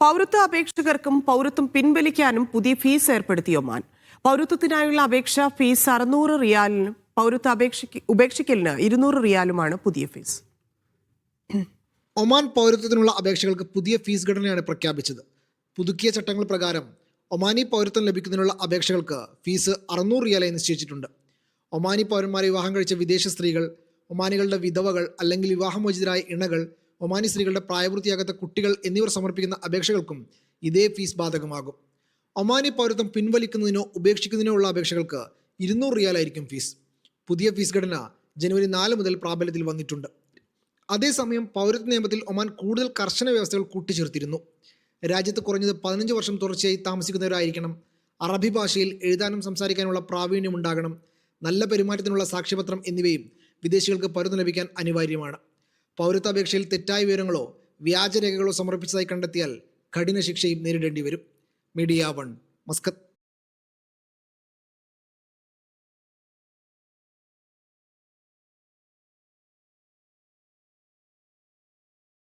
പൗരത്വ അപേക്ഷകർക്കും പൗരത്വം പിൻവലിക്കാനും പുതിയ ഫീസ് ഏർപ്പെടുത്തി ഒമാൻ. പൗരത്വത്തിനായുള്ള അപേക്ഷ ഫീസ് അറുന്നൂറ് റിയാലിനും പൗരത്വ അപേക്ഷയ്ക്ക് ഉപേക്ഷിക്കലിന് ഇരുന്നൂറ് റിയാലുമാണ് പുതിയ ഫീസ്. ഒമാൻ പൗരത്വത്തിനുള്ള അപേക്ഷകൾക്ക് പുതിയ ഫീസ് ഘടനയാണ് പ്രഖ്യാപിച്ചത്. പുതുക്കിയ ചട്ടങ്ങൾ പ്രകാരം ഒമാനി പൗരത്വം ലഭിക്കുന്നതിനുള്ള അപേക്ഷകൾക്ക് ഫീസ് അറുന്നൂറ് റിയാലായി നിശ്ചയിച്ചിട്ടുണ്ട്. ഒമാനി പൗരന്മാരെ വിവാഹം കഴിച്ച വിദേശ സ്ത്രീകൾ ഒമാനികളുടെ വിധവകൾ അല്ലെങ്കിൽ വിവാഹമോചിതരായ ഇണകൾ ഒമാനി സ്ത്രീകളുടെ പ്രായപൂർത്തിയാകാത്ത കുട്ടികൾ എന്നിവർ സമർപ്പിക്കുന്ന അപേക്ഷകൾക്കും ഇതേ ഫീസ് ബാധകമാകും. ഒമാനി പൗരത്വം പിൻവലിക്കുന്നതിനോ ഉപേക്ഷിക്കുന്നതിനോ ഉള്ള അപേക്ഷകൾക്ക് ഇരുന്നൂറ് റിയാലായിരിക്കും ഫീസ്. പുതിയ ഫീസ് ഘടന ജനുവരി നാല് മുതൽ പ്രാബല്യത്തിൽ വന്നിട്ടുണ്ട്. അതേസമയം പൗരത്വ നിയമത്തിൽ ഒമാൻ കൂടുതൽ കർശന വ്യവസ്ഥകൾ കൂട്ടിച്ചേർത്തിരുന്നു. രാജ്യത്ത് കുറഞ്ഞത് പതിനഞ്ച് വർഷം തുടർച്ചയായി താമസിക്കുന്നവരായിരിക്കണം. അറബി ഭാഷയിൽ എഴുതാനും സംസാരിക്കാനുള്ള പ്രാവീണ്യം ഉണ്ടാകണം. നല്ല പെരുമാറ്റത്തിനുള്ള സാക്ഷ്യപത്രം എന്നിവയും വിദേശികൾക്ക് പൗരത്വം ലഭിക്കാൻ അനിവാര്യമാണ്. പൗരത്വാപേക്ഷയിൽ തെറ്റായ വിവരങ്ങളോ വ്യാജരേഖകളോ സമർപ്പിച്ചതായി കണ്ടെത്തിയാൽ കഠിന ശിക്ഷയും നേരിടേണ്ടി വരും. Media One Muscat.